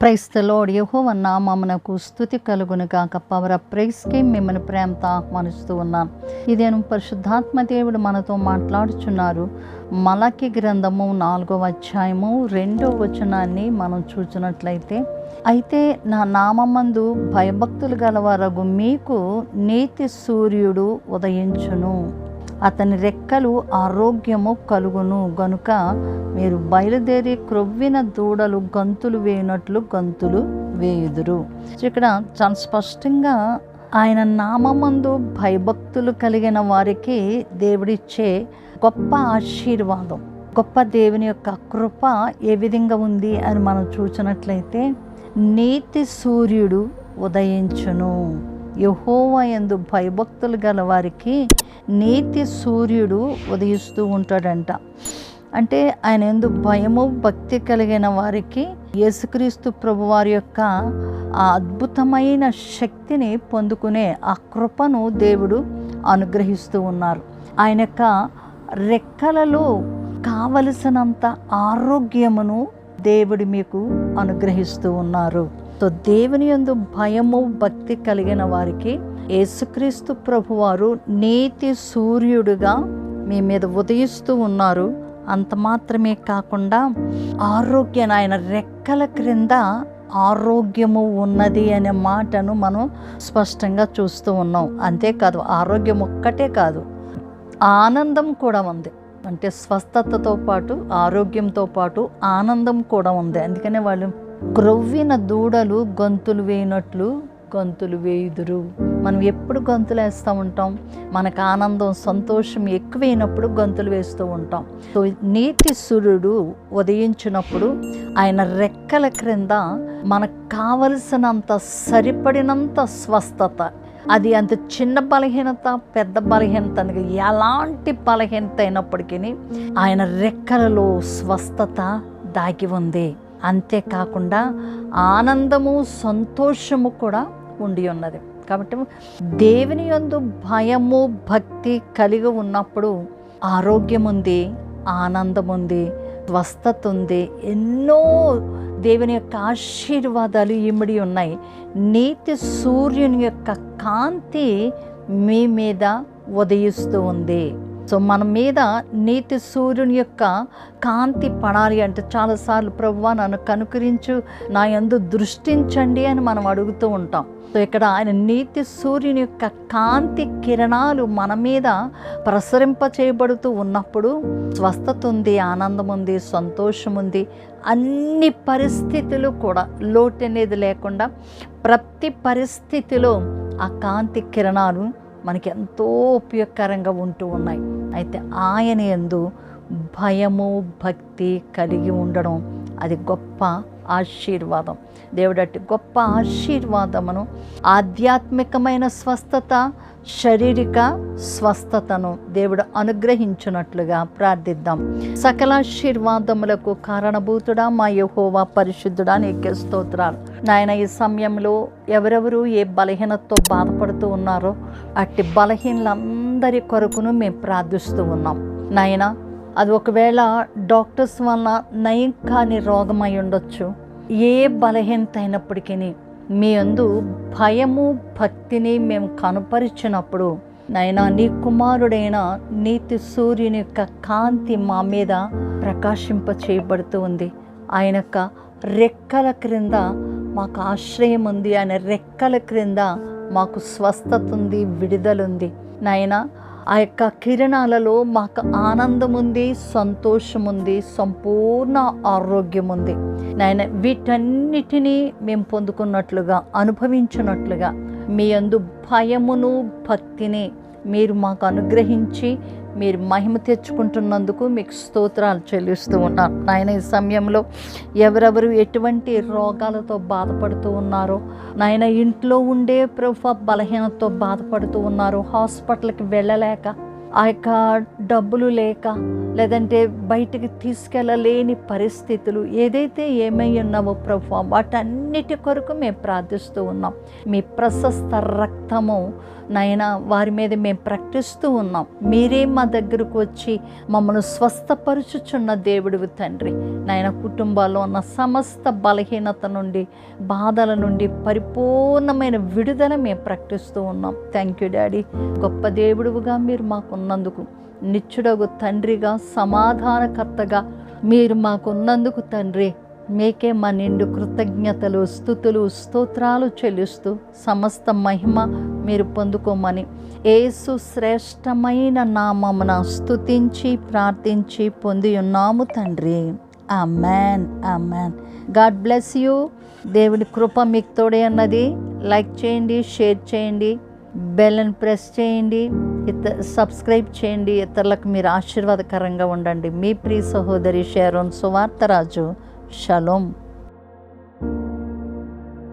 ప్రైస్తలోడ్ యహోవ నామమునకు స్థుతి కలుగును కాక పవర్ ఆఫ్ ప్రైస్కి మిమ్మల్ని ప్రేమతో ఆహ్వానిస్తూ ఉన్నాను ఇదేను పరిశుద్ధాత్మ దేవుడు మనతో మాట్లాడుచున్నారు. మలకి గ్రంథము నాలుగో అధ్యాయము రెండో వచనాన్ని మనం చూచినట్లయితే అయితే నా నామందు భయభక్తులు గలవారగు మీకు నీతి సూర్యుడు ఉదయించును. అతని రెక్కలు ఆరోగ్యము కలుగును. గనుక మీరు బయలుదేరి క్రొవ్విన దూడలు గంతులు వేయనట్లు గంతులు వేయుదురు. ఇక్కడ చాలా స్పష్టంగా ఆయన నామందు భయభక్తులు కలిగిన వారికి దేవుడిచ్చే గొప్ప ఆశీర్వాదం గొప్ప దేవుని యొక్క కృప ఏ విధంగా ఉంది అని మనం చూసినట్లయితే నీతి సూర్యుడు ఉదయించును. యహోవయందు భయభక్తులు గల వారికి నీతి సూర్యుడు ఉదయిస్తూ ఉంటాడంట. అంటే ఆయన ఎందు భయము భక్తి కలిగిన వారికి యేసుక్రీస్తు ప్రభు వారి యొక్క ఆ అద్భుతమైన శక్తిని పొందుకునే ఆ కృపను దేవుడు అనుగ్రహిస్తూ ఉన్నారు. ఆయన యొక్క రెక్కలలో కావలసినంత ఆరోగ్యమును దేవుడు మీకు అనుగ్రహిస్తూ ఉన్నారు. తో దేవుని యందు భయము భక్తి కలిగిన వారికి యేసుక్రీస్తు ప్రభువారు నీతి సూర్యుడుగా మీ మీద ఉదయిస్తూ ఉన్నారు. అంత మాత్రమే కాకుండా ఆరోగ్యాన్ని ఆయన రెక్కల క్రింద ఆరోగ్యము ఉన్నది అనే మాటను మనం స్పష్టంగా చూస్తూ ఉన్నాం. అంతేకాదు ఆరోగ్యం ఒక్కటే కాదు ఆనందం కూడా ఉంది. అంటే స్వస్థతతో పాటు ఆరోగ్యంతో పాటు ఆనందం కూడా ఉంది. అందుకనే వాళ్ళు క్రొవ్విన దూడలు గొంతులు వేయినట్లు గొంతులు వేయుదురు. మనం ఎప్పుడు గొంతులు వేస్తూ ఉంటాం? మనకు ఆనందం సంతోషం ఎక్కువైనప్పుడు గొంతులు వేస్తూ ఉంటాం. సో నీతి సూర్యుడు ఉదయించినప్పుడు ఆయన రెక్కల క్రింద మనకు కావలసినంత సరిపడినంత స్వస్థత. అది అంత చిన్న బలహీనత పెద్ద బలహీనత అనగా ఎలాంటి బలహీనత అయినప్పటికీ ఆయన రెక్కలలో స్వస్థత దాగి ఉంది. అంతేకాకుండా ఆనందము సంతోషము కూడా ఉండి ఉన్నది. కాబట్టి దేవుని యందు భయము భక్తి కలిగి ఉన్నప్పుడు ఆరోగ్యం ఉంది ఆనందం ఉంది స్వస్థత ఉంది ఎన్నో దేవుని యొక్క ఆశీర్వాదాలు ఇమిడి ఉన్నాయి. నీతి సూర్యుని యొక్క కాంతి మీ మీద ఉదయిస్తూ ఉంది. సో మన మీద నీతి సూర్యుని యొక్క కాంతి పడాలి అంటే చాలాసార్లు ప్రభువా నన్ను కనుకరించు నా ఎందు దృష్టించండి అని మనం అడుగుతూ ఉంటాం. సో ఇక్కడ ఆయన నీతి సూర్యుని యొక్క కాంతి కిరణాలు మన మీద ప్రసరింప చేయబడుతూ ఉన్నప్పుడు స్వస్థత ఉంది ఆనందం ఉంది సంతోషం ఉంది. అన్ని పరిస్థితులు కూడా లోటు అనేది లేకుండా ప్రతి పరిస్థితిలో ఆ కాంతి కిరణాలు మనకి ఎంతో ఉపయోగకరంగా ఉంటూ ఉన్నాయి. అయితే ఆయన ఎందు భయము భక్తి కలిగి ఉండడం అది గొప్ప ఆశీర్వాదం. దేవుడట్టి గొప్ప ఆశీర్వాదమును ఆధ్యాత్మికమైన స్వస్థత శారీరక స్వస్థతను దేవుడు అనుగ్రహించున్నట్లుగా ప్రార్థిద్దాం. సకలాశీర్వాదములకు కారణభూతుడా మా యహోవా పరిశుద్ధుడా నీకే స్తోత్రాలు. నాయన ఈ సమయంలో ఎవరెవరు ఏ బలహీనతతో బాధపడుతూ ఉన్నారో అట్టి బలహీనలందరి కొరకును మేము ప్రార్థిస్తూ ఉన్నాం. నాయన అది ఒకవేళ డాక్టర్స్ వల్ల నయం కాని రోగం అయి ఉండొచ్చు. ఏ బలహీనత అయినప్పటికీ మీ అందు భయము భక్తిని మేము కనపరిచినప్పుడు నైనా నీ కుమారుడైన నీతి సూర్యుని యొక్క కాంతి మా మీద ప్రకాశింప చేయబడుతూ ఉంది. ఆయన యొక్క రెక్కల క్రింద మాకు ఆశ్రయం ఉంది ఆయన రెక్కల క్రింద మాకు స్వస్థత ఉంది విడుదలుంది. నాయనా ఆ యొక్క కిరణాలలో మాకు ఆనందం ఉంది సంతోషం ఉంది సంపూర్ణ ఆరోగ్యం ఉంది నాయన వీటన్నిటినీ మేము పొందుకున్నట్లుగా అనుభవించినట్లుగా మీ అందు భయమును భక్తిని మీరు మాకు అనుగ్రహించి మీరు మహిమ తెచ్చుకుంటున్నందుకు మీకు స్తోత్రాలు చెల్లిస్తూ ఉన్నాను. నాయన ఈ సమయంలో ఎవరెవరు ఎటువంటి రోగాలతో బాధపడుతూ ఉన్నారో నాయన ఇంట్లో ఉండే ప్రభు బలహీనతతో బాధపడుతూ ఉన్నారు హాస్పిటల్కి వెళ్ళలేక ఆ యొక్క డబ్బులు లేక లేదంటే బయటికి తీసుకెళ్ళలేని పరిస్థితులు ఏదైతే ఏమై ఉన్నావో ప్రభు వాటన్నిటి కొరకు మేము ప్రార్థిస్తూ ఉన్నాం. మీ ప్రశస్త రక్తము నైనా వారి మీద మేము ప్రకటిస్తూ ఉన్నాం. మీరే మా దగ్గరకు వచ్చి మమ్మల్ని స్వస్థపరుచుచున్న దేవుడివి తండ్రి. నాయన కుటుంబాల్లో ఉన్న సమస్త బలహీనత నుండి బాధల నుండి పరిపూర్ణమైన విడుదల మేము ప్రకటిస్తూ ఉన్నాం. థ్యాంక్ యూ డాడీ గొప్ప దేవుడుగా మీరు మాకు ఉన్నందుకు నిత్యుడగు తండ్రిగా సమాధానకర్తగా మీరు మాకున్నందుకు తండ్రి. మీకే మా నిండు కృతజ్ఞతలు స్థుతులు స్తోత్రాలు చెల్లిస్తూ సమస్త మహిమ మీరు పొందుకోమని ఏసు శ్రేష్టమైన నామమున స్థుతించి ప్రార్థించి పొంది ఉన్నాము తండ్రి. ఆ మాన్ గాడ్ బ్లెస్ యూ. దేవుని కృప మీకు తోడే అన్నది. లైక్ చేయండి షేర్ చేయండి. బెల్ని ప్రెస్ చేయండి ఇత సబ్స్క్రైబ్ చేయండి ఇతరులకు మీరు ఆశీర్వాదకరంగా ఉండండి. మీ ప్రియ సహోదరి షేరోన్ సువార్తరాజు. షలోం.